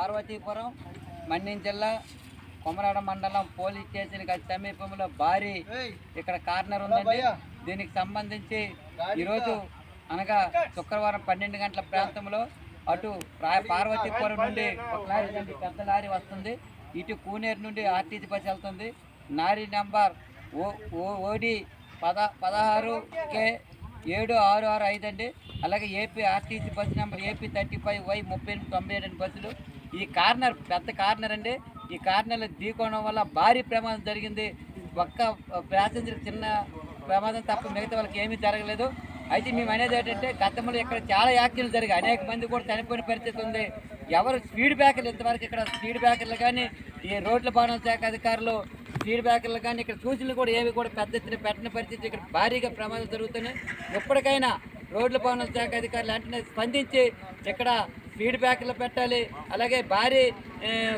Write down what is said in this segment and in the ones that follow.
పార్వతీపురం మన్యం జిల్లా కొమరాడ మండలం పోలీస్ స్టేషన్కి సమీపంలో భారీ ఇక్కడ కార్నర్ ఉందండి. దీనికి సంబంధించి ఈరోజు అనగా శుక్రవారం పన్నెండు గంటల ప్రాంతంలో అటు పార్వతీపురం నుండి ఒక లారీ రండి, పెద్ద లారీ వస్తుంది. ఇటు కూనేరు నుండి ఆర్టీసీ బస్ వెళ్తుంది. Lorry number O O- OD పద పదహారు కే ఏడు ఆరు ఆరు ఐదు అండి. అలాగే AP RTC bus number AP thirty five Y ముప్పై ఎనిమిది తొంభై ఏడు బస్సులు ఈ కార్నర్ పెద్ద కార్నర్ అండి. ఈ కార్నర్లో ఢీకోవడం వల్ల భారీ ప్రమాదం జరిగింది. ఒక్క ప్యాసింజర్ చిన్న ప్రమాదం తప్ప మిగతా వాళ్ళకి ఏమీ జరగలేదు. అయితే మేము అనేది ఏంటంటే గతంలో ఇక్కడ చాలా యాక్సిడెంట్ జరిగాయి. అనేక మంది కూడా చనిపోయిన పరిస్థితి ఉంది. ఎవరు స్పీడ్ బ్రేకర్లు ఇంతవరకు ఇక్కడ స్పీడ్ బ్రేకర్లు కానీ ఈ రోడ్ల భవన శాఖ అధికారులు స్పీడ్ బ్రేకర్లు కానీ ఇక్కడ సూచనలు కూడా ఏవి కూడా పెద్ద ఎత్తున పెట్టిన పరిస్థితి ఇక్కడ భారీగా ప్రమాదం జరుగుతున్నాయి. ఎప్పటికైనా రోడ్ల భవన శాఖ అధికారులు వెంటనే స్పందించి ఇక్కడ స్పీడ్ బ్రేకర్లు పెట్టాలి. అలాగే భారీ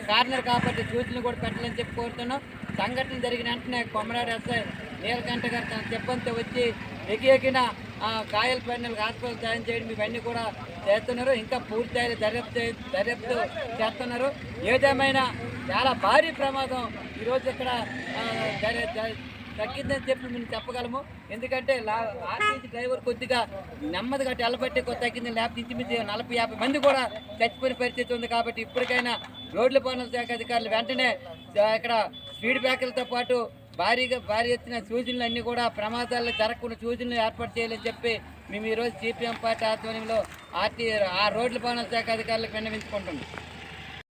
కార్నర్ కాబట్టి సూచనలు కూడా పెట్టాలని చెప్పి కోరుతున్నాం. సంఘటన జరిగిన వెంటనే కొమరాడు ఎస్ఐ నీలకంఠ గారు తన సిబ్బందితో వచ్చి ఎగిఎగిన కాయల గాయాల హాస్పిటల్ జాయిన్ చేయడం ఇవన్నీ కూడా చేస్తున్నారు. ఇంకా పూర్తి దర్యాప్తు దర్యాప్తు చేస్తున్నారు. ఏదేమైనా చాలా భారీ ప్రమాదం ఈరోజు ఇక్కడ తగ్గిందని చెప్పి మేము చెప్పగలము. ఎందుకంటే లా ఆర్టీసీ డ్రైవర్ కొద్దిగా నెమ్మదిగా తెల్లబట్టి కొద్ది తగ్గింది. లేకపోతే ఇంచుమించు నలభై యాభై మంది కూడా చచ్చిపోయిన పరిస్థితి ఉంది కాబట్టి ఇప్పటికైనా రోడ్ల పనుల శాఖ అధికారులు వెంటనే ఇక్కడ స్పీడ్ బ్రేకర్లతో పాటు భారీగా భారీ ఎత్తున సూచనలు అన్నీ కూడా ప్రమాదాలు జరగకుండా సూచనలు ఏర్పాటు చేయాలని చెప్పి మేము ఈరోజు సిపిఎం పార్టీ ఆధ్వర్యంలో ఆర్టీ ఆ రోడ్ల భవనాల శాఖ అధికారులకు విన్నవించుకుంటున్నాం.